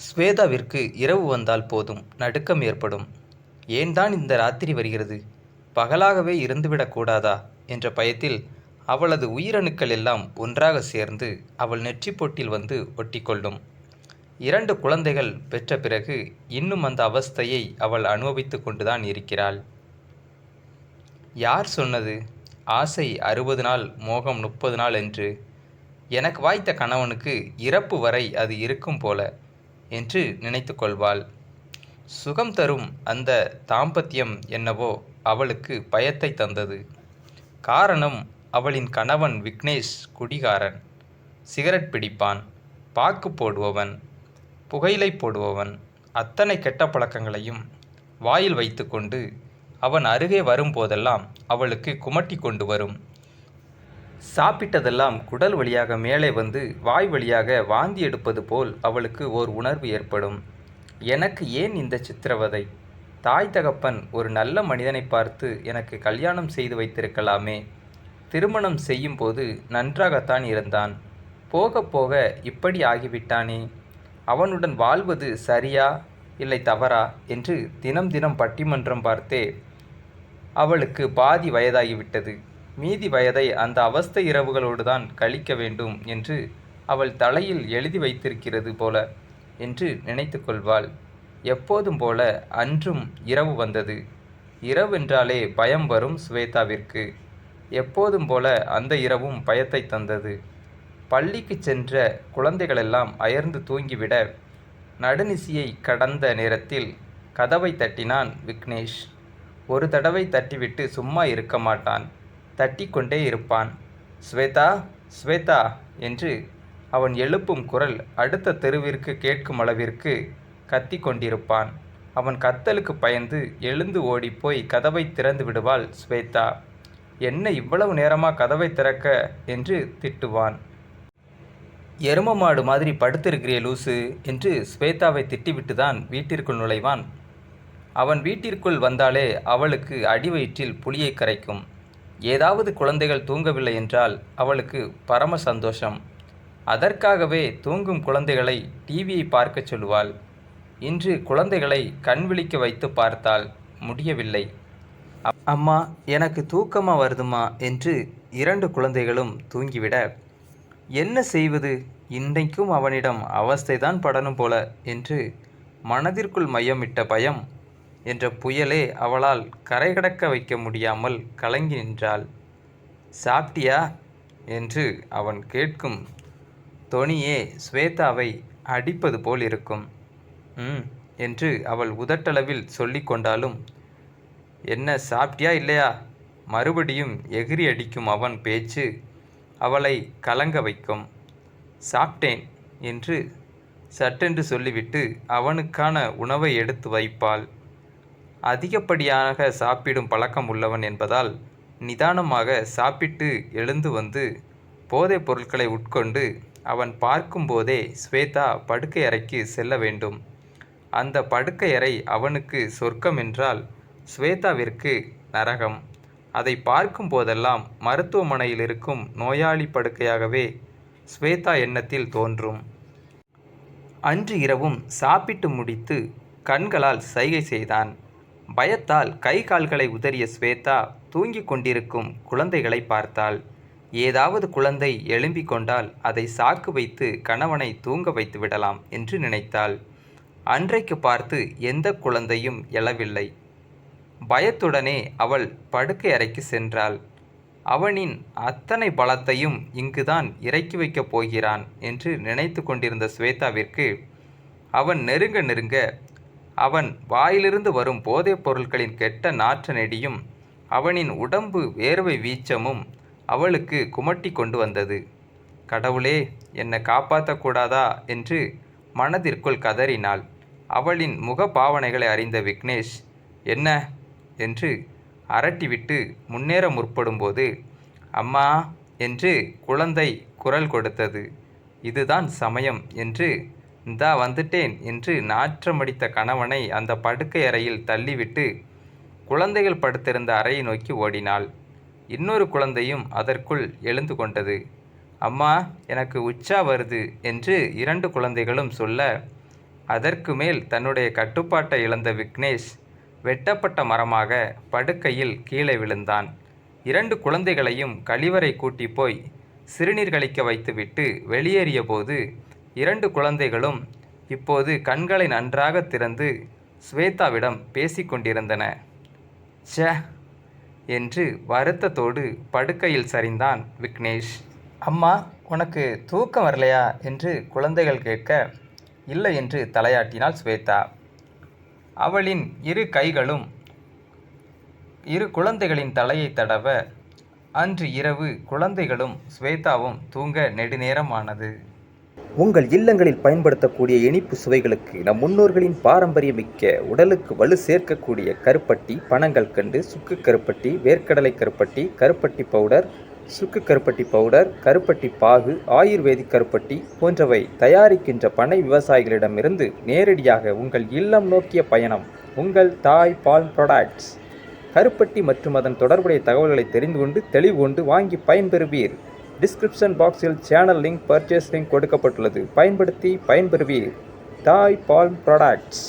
ஸ்வேதாவிற்கு இரவு வந்தால் போதும் நடுக்கம் ஏற்படும். ஏன் தான் இந்த ராத்திரி வருகிறது? பகலாகவே இருந்துவிடக்கூடாதா என்ற பயத்தில் அவளது உயிரணுக்கள் எல்லாம் ஒன்றாக சேர்ந்து அவள் நெற்றிப்பொட்டில் வந்து ஒட்டிக்கொள்ளும். இரண்டு குழந்தைகள் பெற்ற பிறகு இன்னும் அந்த அவஸ்தையை அவள் அனுபவித்து கொண்டுதான் இருக்கிறாள். யார் சொன்னது? ஆசை அறுபது நாள் மோகம் முப்பது நாள் என்று. எனக்கு வாய்த்த கணவனுக்கு இறப்பு வரை அது இருக்கும் போல. என்று நினைத்து கொள்வாள் சுகம் தரும் அந்த தாம்பத்தியம் என்னவோ அவளுக்கு பயத்தை தந்தது. காரணம் அவளின் கணவன் விக்னேஷ் குடிகாரன். சிகரெட் பிடிப்பான் பாக்கு போடுபவன் புகையிலை போடுபவன் அத்தனை கெட்ட பழக்கங்களையும் வாயில் வைத்துக்கொண்டு அவன் அருகே வரும்போதெல்லாம் அவளுக்கு குமட்டி கொண்டு வரும். சாப்பிட்டதெல்லாம் குடல் வழியாக மேலே வந்து வாய் வழியாக வாந்தி எடுப்பது போல் அவளுக்கு ஓர் உணர்வு ஏற்படும். எனக்கு ஏன் இந்த சித்திரவதை? தாய் தகப்பன் ஒரு நல்ல மனிதனை பார்த்து எனக்கு கல்யாணம் செய்து வைத்திருக்கலாமே. திருமணம் செய்யும்போது நன்றாகத்தான் இருந்தான். போக போக இப்படி ஆகிவிட்டானே. அவனுடன் வாழ்வது சரியா இல்லை தவறா? என்று தினம் தினம் பட்டிமன்றம் பார்த்தே அவளுக்கு பாதி வயதாகிவிட்டது. மீதி வயதை அந்த அவஸ்தை இரவுகளோடு தான் கழிக்க வேண்டும் என்று அவள் தலையில் எழுதி வைத்திருக்கிறது போல என்று நினைத்து கொள்வாள். எப்போதும் போல அன்றும் இரவு வந்தது. இரவென்றாலே பயம் வரும் ஸ்வேதாவிற்கு எப்போதும் போல அந்த இரவும் பயத்தை தந்தது. பள்ளிக்கு சென்ற குழந்தைகளெல்லாம் அயர்ந்து தூங்கிவிட நடுநிசியை கடந்த நேரத்தில் கதவை தட்டினான் விக்னேஷ். ஒரு தடவை தட்டிவிட்டு சும்மா இருக்க மாட்டான். தட்டி கொண்டே இருப்பான். ஸ்வேதா ஸ்வேதா என்று அவன் எழுப்பும் குரல் அடுத்த தெருவிற்கு கேட்கும் அளவிற்கு கத்தி கொண்டிருப்பான். அவன் கத்தலுக்கு பயந்து எழுந்து ஓடிப்போய் கதவை திறந்து விடுவாள் ஸ்வேதா. என்ன இவ்வளவு நேரமாக கதவை திறக்க? என்று திட்டுவான். எரும மாடு மாதிரி படுத்திருக்கிறிய லூசு என்று ஸ்வேதாவை திட்டிவிட்டு தான் வீட்டிற்குள் நுழைவான். அவன் வீட்டிற்குள் வந்தாலே அவளுக்கு அடிவயிற்றில் புளியை கரைக்கும். ஏதாவது குழந்தைகள் தூங்கவில்லை என்றால் அவளுக்கு பரம சந்தோஷம். அதற்காகவே தூங்கும் குழந்தைகளை டிவியை பார்க்கச் சொல்லுவாள். இன்று குழந்தைகளை கண் விழிக்க வைத்து பார்த்தால் முடியவில்லை. அம்மா எனக்கு தூக்கமாக வருதுமா என்று இரண்டு குழந்தைகளும் தூங்கிவிட என்ன செய்வது? இன்றைக்கும் அவனிடம் அவஸ்தைதான் படணும் போல என்று மனதிற்குள் மையமிட்ட பயம் என்ற புயலே அவளால் கரை கடக்க வைக்க முடியாமல் கலங்கி நின்றாள். சாப்பிட்டியா? என்று அவன் கேட்கும். தொனியே ஸ்வேதாவை அடிப்பது போல் இருக்கும். ம் என்று அவள் உதட்டளவில் சொல்லி கொண்டாலும் என்ன சாப்பிட்டியா இல்லையா? மறுபடியும் எகிரி அடிக்கும் அவன் பேச்சு அவளை கலங்க வைக்கும். சாப்பிட்டேன் என்று சட்டென்று சொல்லிவிட்டு அவனுக்கான உணவை எடுத்து வைப்பாள். அதிகப்படியாக சாப்பிடும் பழக்கம் உள்ளவன் என்பதால் நிதானமாக சாப்பிட்டு எழுந்து வந்து போதைப் பொருட்களை உட்கொண்டு அவன் பார்க்கும்போதே ஸ்வேதா படுக்கை அறைக்கு செல்ல வேண்டும். அந்த படுக்கை அறை அவனுக்கு சொர்க்கம் என்றால் ஸ்வேதாவிற்கு நரகம். அதை பார்க்கும் போதெல்லாம் மருத்துவமனையில் இருக்கும் நோயாளி படுக்கையாகவே ஸ்வேதா எண்ணத்தில் தோன்றும். அன்று இரவும் சாப்பிட்டு முடித்து கண்களால் சைகை செய்தான். பயத்தால் கை கால்களை உதறிய ஸ்வேதா தூங்கிக் கொண்டிருக்கும் குழந்தைகளை பார்த்தாள். ஏதாவது குழந்தை எழும்பிக் கொண்டால் அதை சாக்கு வைத்து கணவனை தூங்க வைத்து விடலாம் என்று நினைத்தாள். அன்றைக்கு பார்த்து எந்த குழந்தையும் எழவில்லை. பயத்துடனே அவள் படுக்கை அறைக்கு சென்றாள். அவனின் அத்தனை பலத்தையும் இங்குதான் இறக்கி வைக்கப் போகிறான் என்று நினைத்து கொண்டிருந்த ஸ்வேதாவிற்கு அவன் நெருங்க நெருங்க அவன் வாயிலிருந்து வரும் போதைப் பொருட்களின் கெட்ட நாற்ற நெடியும் அவனின் உடம்பு வேர்வை வீச்சமும் அவளுக்கு குமட்டி கொண்டு வந்தது. கடவுளே என்னை காப்பாற்றக்கூடாதா என்று மனதிற்குள் கதறினாள். அவளின் முக பாவனைகளை அறிந்த விக்னேஷ் என்ன என்று அரட்டிவிட்டு முன்னேற முற்படும்போது அம்மா என்று குழந்தை குரல் கொடுத்தது. இதுதான் சமயம் என்று இந்தா வந்துட்டேன் என்று நாற்றமடித்த கணவனை அந்த படுக்கை அறையில் தள்ளிவிட்டு குழந்தைகள் படுத்திருந்த அறையை நோக்கி ஓடினாள். இன்னொரு குழந்தையும் அதற்குள் எழுந்து கொண்டது. அம்மா எனக்கு உச்சா வருது என்று இரண்டு குழந்தைகளும் சொல்ல அதற்கு மேல் தன்னுடைய கட்டுப்பாட்டை இழந்த விக்னேஷ் வெட்டப்பட்ட மரமாக படுக்கையில் கீழே விழுந்தான். இரண்டு குழந்தைகளையும் கழிவறை கூட்டி போய் சிறுநீர் கழிக்க வைத்துவிட்டு வெளியேறிய போது இரண்டு குழந்தைகளும் இப்போது கண்களை நன்றாக திறந்து ஸ்வேதாவிடம் பேசிக்கொண்டிருந்தன. ச என்று வருத்தத்தோடு படுக்கையில் சரிந்தான் விக்னேஷ். அம்மா உனக்கு தூக்கம் வரலையா? என்று குழந்தைகள் கேட்க இல்லை என்று தலையாட்டினாள் ஸ்வேதா. அவளின் இரு கைகளும் இரு குழந்தைகளின் தலையை தடவ அன்று இரவு குழந்தைகளும் ஸ்வேதாவும் தூங்க நெடுநேரமானது. உங்கள் இல்லங்களில் பயன்படுத்தக்கூடிய இனிப்பு சுவைகளுக்கு நம் முன்னோர்களின் பாரம்பரியமிக்க உடலுக்கு வலு சேர்க்கக்கூடிய கருப்பட்டி பனங்கள் கண்டு சுக்கு கருப்பட்டி வேர்க்கடலை கருப்பட்டி கருப்பட்டி பவுடர் சுக்கு கருப்பட்டி பவுடர் கருப்பட்டி பாகு ஆயுர்வேதிக் கருப்பட்டி போன்றவை தயாரிக்கின்ற பனை விவசாயிகளிடமிருந்து நேரடியாக உங்கள் இல்லம் நோக்கிய பயணம் உங்கள் தாய் பால் ப்ராடக்ட்ஸ். கருப்பட்டி மற்றும் அதன் தொடர்புடைய தகவல்களை தெரிந்து கொண்டு தெளிவு கொண்டு வாங்கி பயன்பெறுவீர். டிஸ்கிரிப்ஷன் பாக்ஸில் சேனல் லிங்க் பர்ச்சேஸ் லிங்க் கொடுக்கப்பட்டுள்ளது. பயன்படுத்தி பயன்பெறுவீர். தாய் பால் ப்ராடக்ட்ஸ்